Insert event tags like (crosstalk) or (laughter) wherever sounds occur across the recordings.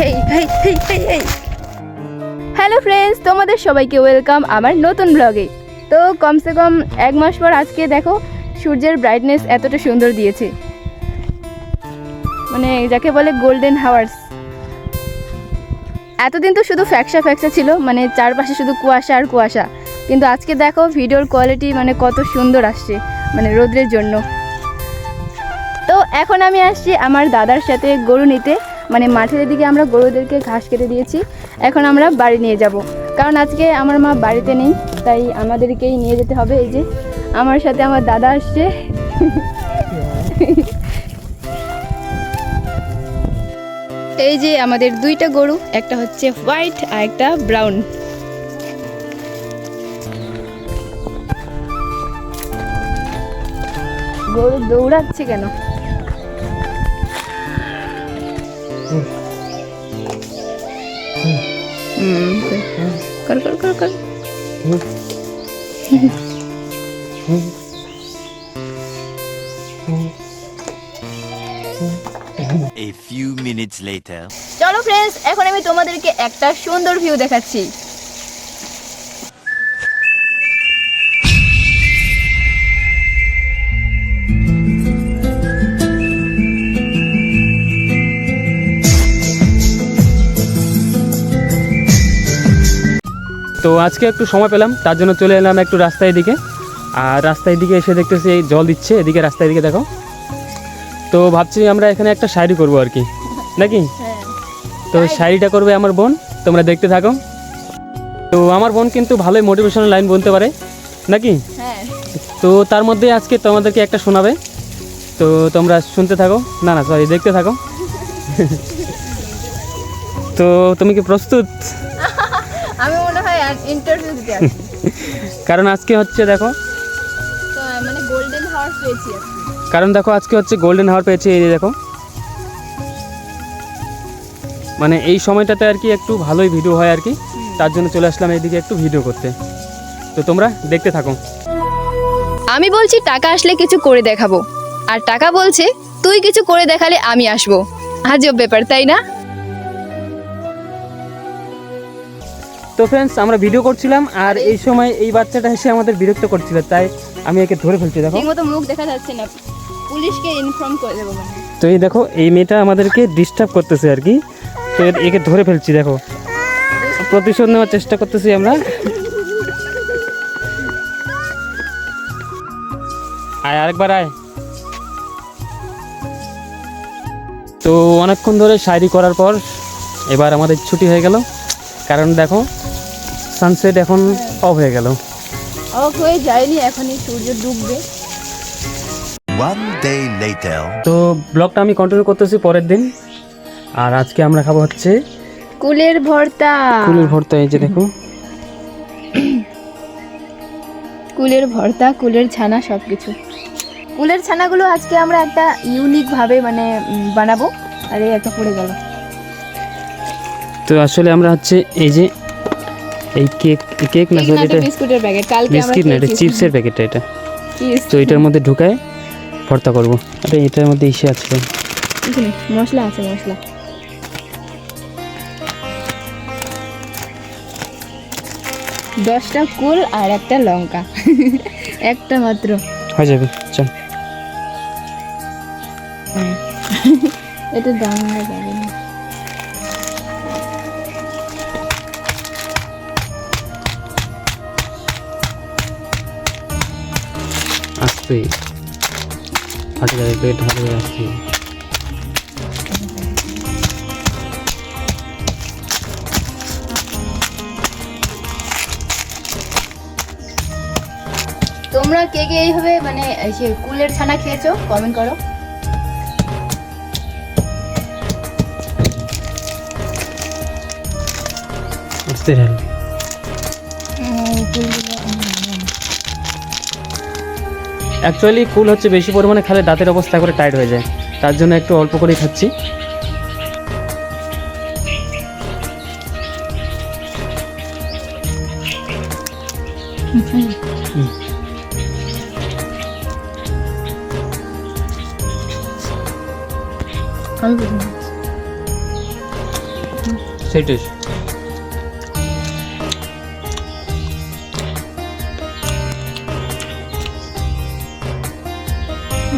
Hey hello friends তোমাদের সবাইকে welcome আমার নতুন ব্লগে তো কমসে কম এক মাস পর আজকে দেখো, সূর্যের ব্রাইটনেস এতটা সুন্দর দিয়েছে। মানে যাকে বলে গোল্ডেন হাওয়ার্স এতদিন তো শুধু ফ্যাকসা ফ্যাকসা ছিল মানে চারপাশে শুধু কুয়াশা আর কুয়াশা। কিন্তু আজকে দেখো, ভিডিওর কোয়ালিটি মানে কত সুন্দর আসছে মানে রোদ্রের জন্য। তো এখন আমি আসছি আমার দাদার সাথে গরু নিতে। মানে মাঠের দিকে আমরা গরুদেরকে ঘাস কেটে দিয়েছি। এখন আমরা বাড়ি নিয়ে যাব। কারণ আজকে আমার মা বাড়িতে নেই, তাই আমাদেরকেই নিয়ে যেতে হবে। এই যে আমার সাথে আমার দাদা আসছে। এই যে আমাদের দুইটা গরু, একটা হচ্ছে হোয়াইট আর একটা ব্রাউন। গরু দৌড়াচ্ছে কেন? কর কর কর কর A few minutes later. চলো ফ্রেন্ডস এখন আমি তোমাদেরকে একটা সুন্দর ভিউ দেখাচ্ছি তো আজকে একটু সময় পেলাম তার জন্য চলে এলাম একটু রাস্তায় দিকে আর রাস্তায় দিকে এসে দেখতেছি এই জল দিচ্ছে এদিকে রাস্তায় দিকে দেখো। তো ভাবছি আমরা এখানে একটা শাড়ি করব আর কি। নাকি? হ্যাঁ। তো শাড়িটা করবে আমার বোন তোমরা দেখতে থাকো। তো আমার বোন কিন্তু ভালোই মোটিভেশনাল লাইন বলতে পারে নাকি? হ্যাঁ। তো তার মধ্যে আজকে তোমাদেরকে একটা শোনাবে। তো তোমরা শুনতে থাকো। না না সরি দেখতে থাকো। (laughs) তো তুমি কি প্রস্তুত? আমি মনে হয় ইন্টারভিউ দিতে আসছি (laughs) কারণ আজকে হচ্ছে দেখো। মানে গোল্ডেন হাওয়ার পেয়েছি কারণ দেখো আজকে হচ্ছে গোল্ডেন হাওয়ার পেয়েছে এই দেখো। মানে এই সময়টাতে আর কি একটু ভালোই ভিডিও হয় আর কি। তার জন্য চলে আসলাম এইদিকে একটু ভিডিও করতে। তো তোমরা দেখতে থাকো। আমি বলছি টাকা আসলে কিছু করে দেখাবো। আর টাকা বলছে তুই কিছু করে দেখালে আমি আসব। আজব ব্যাপার তাই না? তো ফ্রেন্ডস আমরা ভিডিও করছিলাম আর এই সময় এই বাচ্চাটা এসে আমাদের বিরক্ত করছিল তাই আমি একে ধরে ফেলছি দেখো। ঠিক মতো মুখ দেখা যাচ্ছে না। পুলিশকে ইনফর্ম করে দেবো মানে। তো এই দেখো এই মেয়েটা আমাদেরকে ডিস্টার্ব করতেছে আর কি। তো একে ধরে ফেলছি দেখো। প্রতিশোধ নেওয়ার চেষ্টা করতেছি আমরা। আয় আরেকবার আয়। তো অনেকক্ষণ ধরে শায়রি করার পর এবার আমাদের ছুটি হয়ে গেল। কারণ দেখো সানসেট এখন অফ হয়ে গেল। অফ হয়ে যায়নি এখনই সূর্য ডুববে। One তো ব্লগটা আমি কন্টিনিউ করতেছি পরের দিন। আর আজকে আমরা খাব হচ্ছে কুলের ভর্তা। কুলের ভর্তা এই যে দেখো। কুলের ভর্তা কুলের ছানা সব কিছু কুলের ছানাগুলো আজকে আমরা একটা ইউনিক ভাবে মানে বানাবো। আর এই একটা পড়ে গেল। তো আসলে আমরা হচ্ছে এই যে এই কেক কেক না সরি এটা বিস্কুটের প্যাকেট কালকে আমরা বিস্কিট না এটা চিপসের প্যাকেটটা এটা। তো এটার মধ্যে ঢুকায় ভর্তা করব। আরে এটার মধ্যে ইসে আছে। মশলা আছে মশলা। দশটা কুল আর একটা লঙ্কা। (laughs) একটা মাত্র। হয়ে যাবে চল। হ্যাঁ। (laughs) এটা দাম হয়ে যাবে। না আসতে ফাটে যাবে পেট ফাটে যাবে আসতে তোমরা কে কে এইভাবে মানে সে কুলের ছানা খেয়েছো? কমেন্ট করো। ঢাল অ্যাকচুয়ালি কুল হচ্ছে বেশি পরিমাণে খেলে দাঁতের অবস্থা করে টাইট হয়ে যায়। তার জন্য একটু অল্প করেই খাচ্ছি। আমি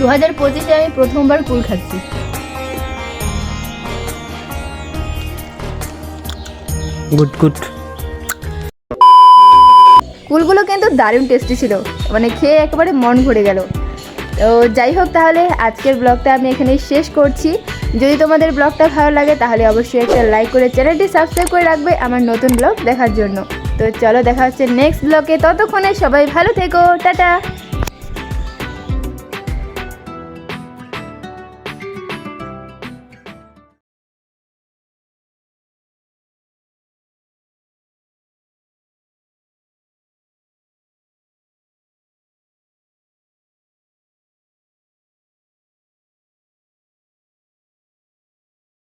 দু হাজার পঁচিশে আমি প্রথমবার কুল খাচ্ছি। Good good. কুলগুলো কিন্তু দারুণ টেস্টি ছিল। মানে খেয়ে একেবারে মন ভরে গেল। তো যাই হোক তাহলে আজকের ব্লগটা আমি এখানেই শেষ করছি। যদি তোমাদের ব্লগটা ভালো লাগে তাহলে অবশ্যই একটা লাইক করে চ্যানেলটি সাবস্ক্রাইব করে রাখবে আমার নতুন ব্লগ দেখার জন্য। তো চলো দেখা হচ্ছে নেক্সট ব্লগে ততক্ষণে সবাই ভালো থেকো। টাটা।